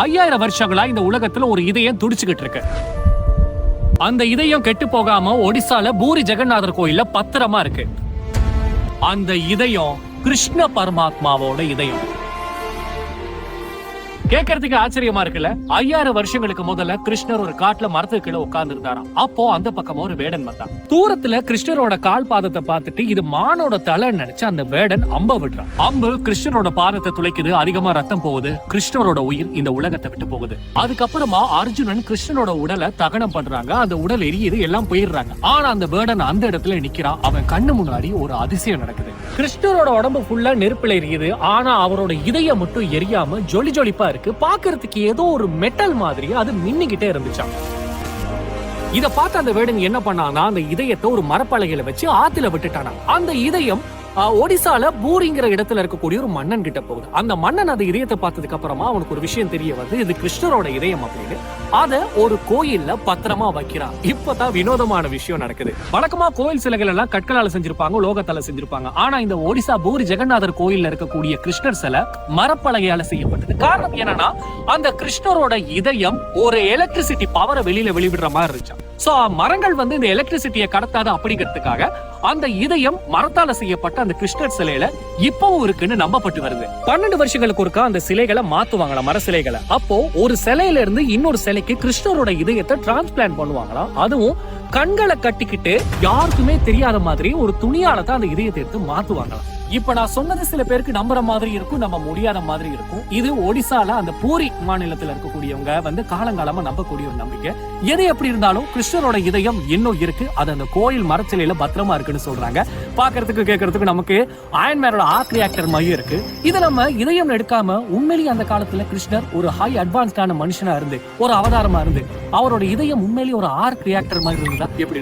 ஐயாயிரம் வருஷங்களா இந்த உலகத்துல ஒரு இதயம் துடிச்சுக்கிட்டு இருக்கு. அந்த இதயம் கெட்டு போகாம ஒடிசால பூரி ஜெகநாதர் கோயில்ல பத்திரமா இருக்கு. அந்த இதயம் கிருஷ்ண பரமாத்மாவோட இதயம். கேட்கறதுக்கு ஆச்சரியமா இருக்குல்ல? ஐயாயிரம் வருஷங்களுக்கு முதல்ல கிருஷ்ணர் ஒரு காட்டுல மரத்துக்கு கீழே உட்கார்ந்து இருந்தாராம் அப்போ அந்த பக்கமா ஒரு வேடன் வந்தான். தூரத்துல கிருஷ்ணரோட கால் பாதத்தை பார்த்துட்டு இது மானோட தலை நினைச்சு அந்த வேடன் அம்ப விடுறான். அம்பு கிருஷ்ணரோட பாதத்தை துளைக்குது அதிகமா ரத்தம் போகுது கிருஷ்ணரோட உயிர் இந்த உலகத்தை விட்டு போகுது. அதுக்கப்புறமா அர்ஜுனன் கிருஷ்ணனோட உடலை தகனம் பண்றாங்க அந்த உடல் எரியுது எல்லாம் போயிடுறாங்க. ஆனா அந்த வேடன் அந்த இடத்துல நிக்கிறான் அவன் கண்ணு முன்னாடி ஒரு அதிசயம் நடக்குது. கிருஷ்ணரோட உடம்பு ஃபுல்லா நெருப்புல எரியுது ஆனா அவரோட இதயம் மட்டும் எரியாம ஜொலி ஜொலிப்பா இருக்கு. பாக்குறதுக்கு ஏதோ ஒரு மெட்டல் மாதிரி அது மின்னிக்கிட்டே இருந்துச்சாம் இத பார்த்து அந்த வேடன் என்ன பண்ணானா அந்த இதயத்தை ஒரு மரப்பலகையில வச்சு ஆத்துல விட்டுட்டானா. அந்த இதயம் ஒடிசால பூரிங்கிற இடத்துல இருக்கக்கூடிய ஒரு மன்னன் கிட்ட போகுது. அந்த மன்னன் அந்த இதயத்தை பார்த்ததுக்கு அப்புறமா அவனுக்கு ஒரு விஷயம் தெரிய வந்து இது கிருஷ்ணரோட இதயம் அப்படின்னு. அத ஒரு கோயில்ல பத்திரமா வைக்கிறான். இப்பதான் வினோதமான விஷயம் நடக்குது. வழக்கமா கோயில் சிலைகள் எல்லாம் கற்களால செஞ்சிருப்பாங்க லோகத்தால செஞ்சிருப்பாங்க. ஆனா இந்த ஒடிசா பூரி ஜெகநாதர் கோயில்ல இருக்கக்கூடிய கிருஷ்ணர் சிலை மரப்பலகையால செய்யப்பட்டது. காரணம் என்னன்னா அந்த கிருஷ்ணரோட இதயம் ஒரு எலக்ட்ரிசிட்டி பவரை வெளியில வெளிவிடுற மாதிரி இருந்துச்சு சோ மரங்கள் வந்து இந்த எலக்ட்ரிசிட்டியை கடத்தாது அப்படிங்கிறதுக்காக அந்த இதயம் மரத்தால செய்யப்பட்ட அந்த கிருஷ்ணர் சிலையில இப்பவும் இருக்குன்னு நம்பப்பட்டு வருது. பன்னெண்டு வருஷங்களுக்கு ஒருக்கா அந்த சிலைகளை மாத்துவாங்களாம் மர சிலைகளை. அப்போ ஒரு சிலையில இருந்து இன்னொரு சிலைக்கு கிருஷ்ணரோட இதயத்தை டிரான்ஸ்பிளான்ட் பண்ணுவாங்களாம். அதுவும் கண்களை கட்டிக்கிட்டு யாருக்குமே தெரியாத மாதிரி ஒரு துணியால தான் அந்த இதயத்தை எடுத்து மாத்துவாங்களாம். இப்ப நான் சொன்னது சில பேருக்கு நம்புற மாதிரி இருக்கும் நம்ம முடியாத மாதிரி இருக்கும். இது ஒடிசால அந்த பூரி மாநிலத்துல இருக்கக்கூடியவங்க வந்து காலங்காலமா நம்பக்கூடிய ஒரு நம்பிக்கை. எது எப்படி இருந்தாலும் கிருஷ்ணரோட இதயம் இன்னும் இருக்கு. அது அந்த கோயில் மரச்சிலையில பத்திரமா இருக்குன்னு சொல்றாங்க. பாக்குறதுக்கு கேட்கறதுக்கு நமக்கு அயன்மேனோட ஆர்ட் ரியாக்டர் மையம் இருக்கு. இது நம்ம இதயம் எடுக்காம உண்மையிலேயே அந்த காலத்துல கிருஷ்ணர் ஒரு ஹை அட்வான்ஸ்டான மனுஷனா இருந்து ஒரு அவதாரமா இருந்து அவரோட இதயம் உண்மையிலேயே ஒரு ஆர்க் ரியாக்டர் மாதிரி இருந்தா எப்படி